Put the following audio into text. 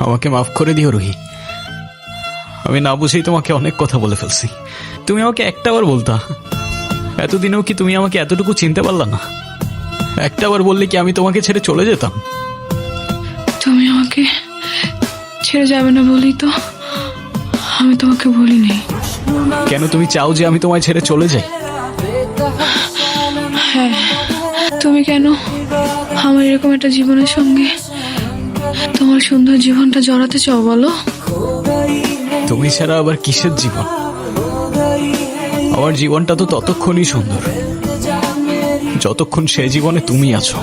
আমাকে মাফ করে দিও রুহি। আমি না বুঝেই তোমাকে অনেক কথা বলে ফেলছি। তুমি আমাকে একটাবার বলতা। এতদিনেও কি তুমি আমাকে এতটুকু চিনতে পারলা না? একটাবার বললে কি আমি তোমাকে ছেড়ে চলে যেতাম? তুমি আমাকে ছেড়ে যাবে না বলি তো আমি তোমাকে বলিনি। কেন তুমি চাও যে আমি তোমায় ছেড়ে চলে যাই? হ্যাঁ তুমি কেন আমার এরকম একটা জীবনের সঙ্গে তোমার সুন্দর জীবনটা জড়াতে চাও, বলো। তুমি ছাড়া আবার কিসের জীবন? আমার জীবনটা তো ততক্ষণই সুন্দর। যতক্ষণ সে জীবনে তুমি আছো।